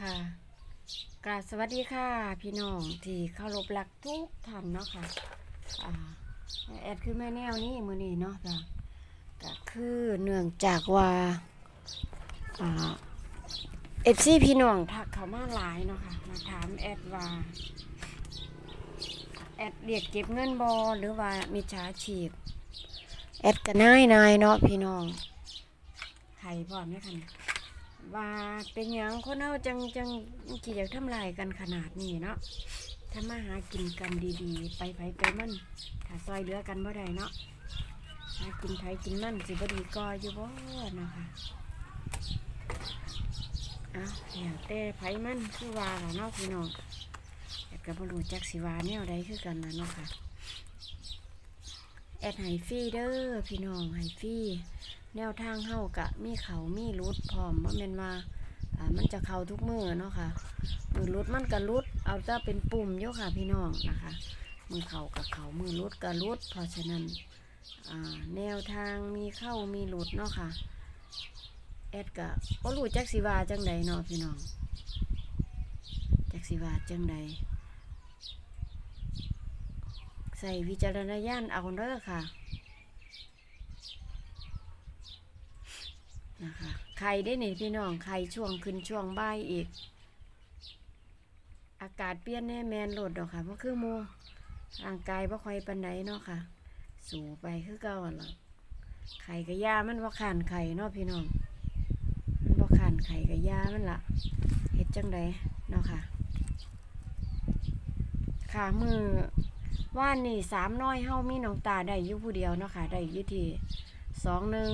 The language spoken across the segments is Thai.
ค่ะกราบสวัสดีค่ะ พี่น้องที่เคารพรักทุกท่านเนาะค่ะอ่าแอดคือแม่แนวนี้มือนี้เนาะจ้ะก็คือเนื่องจากว่าเอฟซีพี่น้องทักเขามาหลายเนาะค่ะมาถามแอดว่าแอดเรียกเก็บเงินบอหรือว่ามิจฉาชีพแอดก็นายนายเนาะพี่น้องไข่พร้อมไหมคะเนี่ย ว่าเป็นหยังคนเอาจังจังกี่อยากทำลายกันขนาดนี้เนาะถ้ามาหากินกันดีๆ ไปไปไปมันถ้าซอยเหลือกันบ่ได้เนาะหากินไผกินมันสิบ่ดีก็อยู่บ่เนาะค่ะเอาอย่างแต่ไผมันคือว่าล่ะเนาะพี่น้องแต่ก็บ่รู้จักสิว่าแนวใดคือกันนะเนาะค่ะแอดไห้ฟรีเด้อพี่น้องไห้ฟรี แนวทางเฮากะมีเขามีรุดพร้อมว่าแม่นว่าอ่ามันจะเข้าทุกมือเนาะค่ะมือรุดมันก็รุด เอาจะเป็นปุ่มโยค่ะพี่น้องนะคะ มือเขากับเขามือรุดก็รุด เพราะฉะนั้นอ่าแนวทางมีเข้ามีรุดเนาะค่ะแอดกะก็รู้จักสิวาจังใดเนาะพี่น้องจักสิวาจังใดใส่วิจารณญาณเอาเด้อค่ะ นะคะไข่ได้นี่พี่น้องไข่ช่วงขึ้นช่วงบ่ายอีก อากาศเปลี่ยนแน่แมนโหลดดอกค่ะเพราะคือมูร่างกายบ่ค่อยปันไดเนาะค่ะ สู่ไปคือเก่าหั่นละไข่กับยามันบ่ขานไข่เนาะพี่น้อง มันบ่ขานไข่กับยามันละเฮ็ดจังไดเนาะค่ะ ค่ะมือว่านนี่สามน้อยเฮ้ามีน้องตาได้อยู่ผู้เดียวเนาะค่ะ ได้ยู่ที่สองหนึ่ง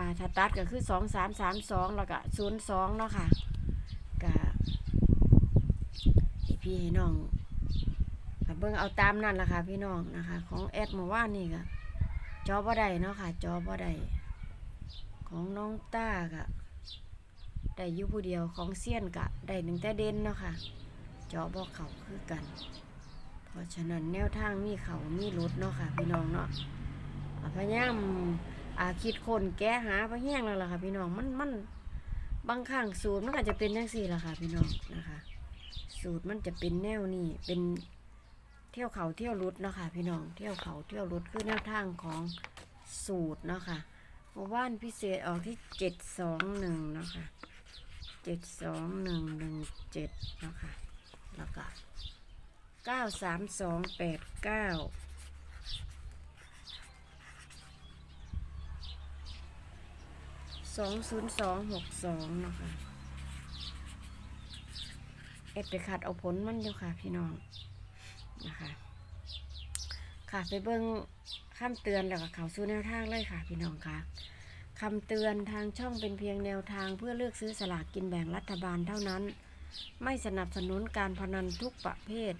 อ่าถ้าตัดก็คือสองสามสามสองแล้วก็ศูนย์สองเนาะค่ะก็พี่ให้น้องก็เบิ่งเอาตามนั่นละค่ะ พี่น้องนะคะ ของแอดเมื่อวานนี่ก็จอบ่ได้เนาะค่ะ จอบ่ได้ของน้องต้าก็ได้อยู่ผู้เดียวของเซียนก็ได้หนึ่งแต่เด่นเนาะค่ะ จอบ่เขาคือกัน เพราะฉะนั้นแนวทางมีเขามีรุดเนาะค่ะ พี่น้องเนาะพยายาม อ่าคิดคนแก้หาพระแห้งแล้วล่ะค่ะ พี่น้องมันมันบางครั้งสูตรมันก็จะเป็นจังซี่ล่ะค่ะ พี่น้องนะคะ สูตรมันจะเป็นแนวนี้เป็นเที่ยวเขาเที่ยวรุดเนาะค่ะ พี่น้องเที่ยวเขาเที่ยวรุดคือแนวทางของสูตรเนาะค่ะเมื่อวานพิเศษออกที่เจ็ดสองหนึ่งเนาะค่ะเจ็ดสองหนึ่งหนึ่งเจ็ดเนาะค่ะแล้วก็เก้าสามสองแปดเก้า สองศูนย์สองหกสองเนาะค่ะเอ็ดไปขัดเอาผลมันอยู่ค่ะพี่น้องนะคะค่ะไปเบิ้งคำเตือนแล้วก็เขาสู่แนวทางเลยค่ะพี่น้องค่ะคำเตือนทางช่องเป็นเพียงแนวทางเพื่อเลือกซื้อสลากกินแบ่งรัฐบาลเท่านั้น ไม่สนับสนุนการพนันทุกประเภท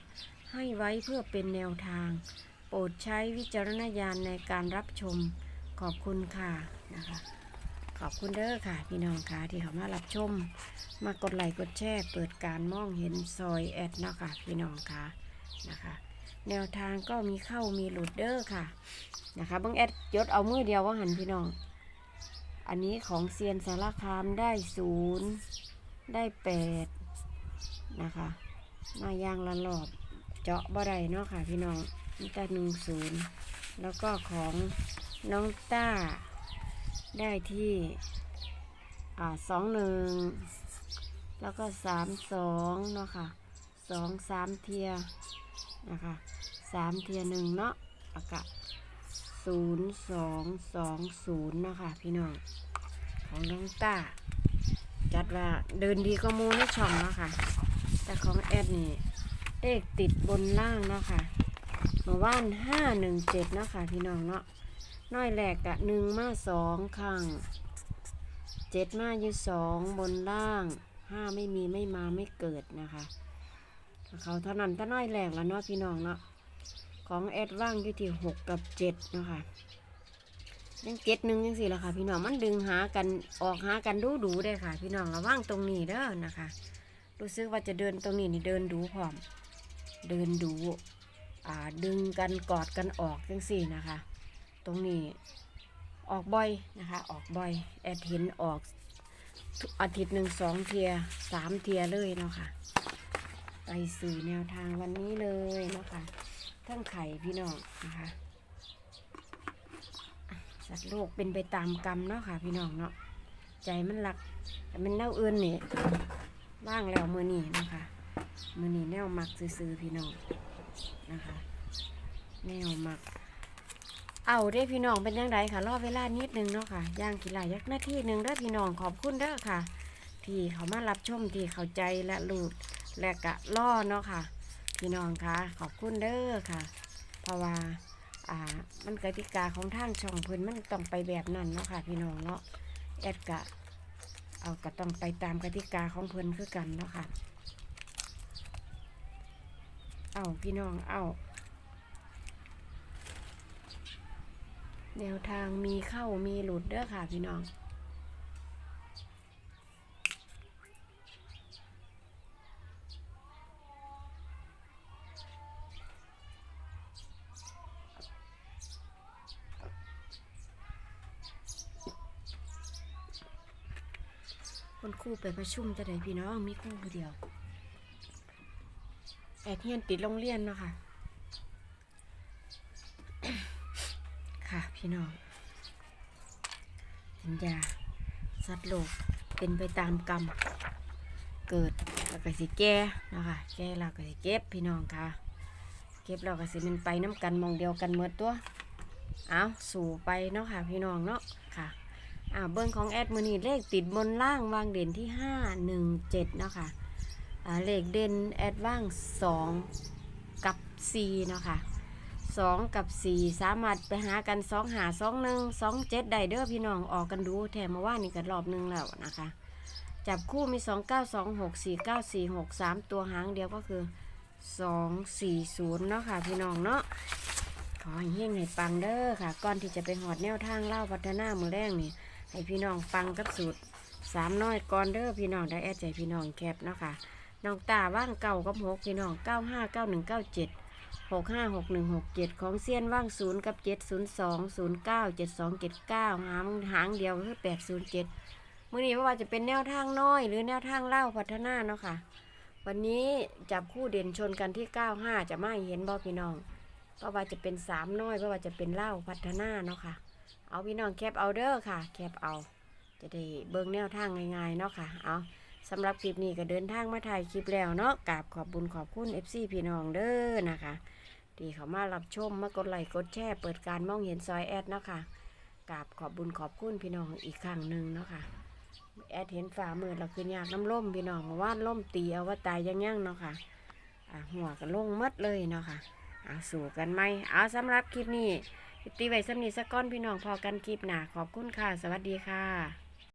ให้ไว้เพื่อเป็นแนวทาง โปรดใช้วิจารณญาณในการรับชมขอบคุณค่ะนะคะ ขอบคุณเด้อค่ะ พี่น้องค่ะที่เขามารับชม มากดไลค์กดแชร์เปิดการมองเห็นซอยแอดเนาะค่ะพี่น้องค่ะนะคะ แนวทางก็มีเข้ามีหลุดเด้อค่ะนะคะเบิ้งแอดยศเอามือเดียวว่าหันพี่น้อง อันนี้ของเซียนสารคามได้ศูนย์ได้แปดนะคะมายางละหลอบเจาะบ่ได้เนาะค่ะพี่น้องนี่แต่หนึ่งศูนย์แล้วก็ของน้องต้า ได้ที่สองหนึ่งแล้วก็สามสองเนาะค่ะสองสามเทียนะคะสามเทียหนึ่งเนาะแล้วก็ศูนย์สองสองศูนย์เนาะค่ะพี่น้องของน้องต้าจัดว่าเดินดีก็มูในช่องเนาะค่ะแต่ของแอดนี่เลขติดบนล่างเนาะค่ะเมื่อว่านห้าหนึ่งเจ็ดเนาะค่ะพี่น้องเนาะ น้อยแหลกกะหนึ่งมาสองข้างเจ็ดมาอยู่สองบนล่างห้าไม่มีไม่มาไม่เกิดนะคะเขาเท่านั้นถ้าน้อยแหลกแล้วเนาะพี่น้องเนาะของแอดว่างอยู่ที่หกกับเจ็ดนะคะยังเจ็ดหนึ่งยังสี่ละค่ะ พี่น้องมันดึงหากันออกหากันดูดูได้ค่ะ พี่น้องระว่างตรงนี้เด้อนะคะ รู้สึกว่าจะเดินตรงนี้นี่เดินดูพร้อม เดินดูอ่าดึงกันกอดกันออกจังสี่นะคะ ตรงนี้ออกบ่อยนะคะ ออกบ่อย แอดเห็นออกอาทิตย์หนึ่งสองเทียสามเทียเลยเนาะค่ะ ไปสู่แนวทางวันนี้เลยเนาะค่ะทั้งไข่พี่น้องนะคะ สัตว์โลกเป็นไปตามกรรมเนาะค่ะพี่น้องเนาะใจมันหลักแต่มันแนวอื่นนี่บ้างแล้วมือนี่นะคะ มือนี่แนวมักซื้อๆพี่น้องนะคะ แนวมัก เอาได้พี่น้องเป็นยังไงค่ะรอเวลานิดนึงเนาะค่ะย่างกีฬายยักหน้าที่หนึ่งเด้อพี่น้องขอบคุณเด้อค่ะ ที่เขามารับชมที่เข้าใจและรูดและกะล่อเนาะค่ะ พี่น้องค่ะขอบคุณเด้อค่ะ เพราะว่าอ่ามันกติกาของทางช่องเพิ่นมันต้องไปแบบนั้นเนาะค่ะ พี่น้องเนาะแอดกะเอาก็ต้องไปตามกติกาของเพิ่นคือกันเนาะค่ะ เอาพี่น้องเอา แนวทางมีเข้ามีหลุดเด้อค่ะพี่น้องคนคู่ไปประชุมจะได้พี่น้องมีคู่เดียว แอดเฮียนติดโรงเรียนเนาะคะ่ะ พี่น้องสัญญาสัตว์โลกเป็นไปตามกรรม เกิดแล้วก็สิแก่เนาะคะแก่แล้วก็สิเก็บพี่น้องค่ะ เก็บแล้วก็สิเป็นไปน้ำกันมองเดียวกันเมื่อตัวเอาสู่ไปเนาะค่ะพี่น้องเนาะค่ะอ่าเบิ้งของแอดมือนี่เลขติดบนล่างวางเด่นที่ห้าหนึ่งเจ็ดเนาะค่ะอ่าเลขเด่นแอดว่างสองกับสี่เนาะค่ะ สองกับสี่สามารถไปหากันสองหาสองหนึ่งสองเจ็ดได้เด้อพี่น้องออกกันดูแถมมาว่านี่กันรอบหนึงแล้วนะคะ จับคู่มีสองเก้าสองหกสี่เก้าสี่หกสามตัวหางเดียวก็คือสองสี่ศูนย์เนาะค่ะพี่น้องเนาะขอให้เฮงให้ปังเด้อค่ะ ก่อนที่จะไปหอดแนวทางเล่าพัฒนามือแรงนี่ให้พี่น้องฟังกับสูตรสามน้อยก่อนเด้อพี่น้องได้แอดใจพี่น้องแคปเนาะค่ะน้องตาว่างเก่ากับหกพี่น้องเก้าห้าเก้าหนึ่งเก้าเจ็ด หกห้าหกหนึ่งหกเจ็ดของเซียนว่างศูนย์กับเจ็ดศูนย์สองศูนย์เก้าเจ็ดสองเจ็ดเก้าหางหางเดียวคือแปดศูนย์เจ็ดมื่อนี้ไม่ว่าจะเป็นแนวทางน้อย หรือแนวทางเล่าพัฒนาเนาะค่ะ วันนี้จับคู่เด่นชนกันที่เก้าห้าจะไม่เห็นบ่พี่น้องเพราะว่าจะเป็นสามน้อยเพราะว่าจะเป็นเหล้าพัฒนาเนาะค่ะ เอาพี่น้องแคปเอาเด้อค่ะ แคปเอา จะได้เบิ่งแนวทางง่ายๆเนาะค่ะ เอา สำหรับคลิปนี้ก็เดินทางมาถ่ายคลิปแล้วเนาะกราบขอบบุญขอบคุณ FC พี่น้องเด้อนะคะที่เขามารับชมมากดไลค์กดแชร์เปิดการมองเห็นซอยแอดเนาะค่ะกราบขอบบุญขอบคุณพี่น้องอีกครั้งหนึ่งเนาะค่ะแอดเห็นฝ่ามือเราคือยากน้ำล่มพี่น้องว่านล่มตีเอาว่าตายยังยังเนาะค่ะอ่าหัวกันลงมัดเลยเนาะค่ะเอาสู่กันไหมเอาสำหรับคลิปนี้ตีไว้สำนีสักก้อนพี่น้องพอกันคลิปหนาขอบคุณค่ะ สวัสดีค่ะ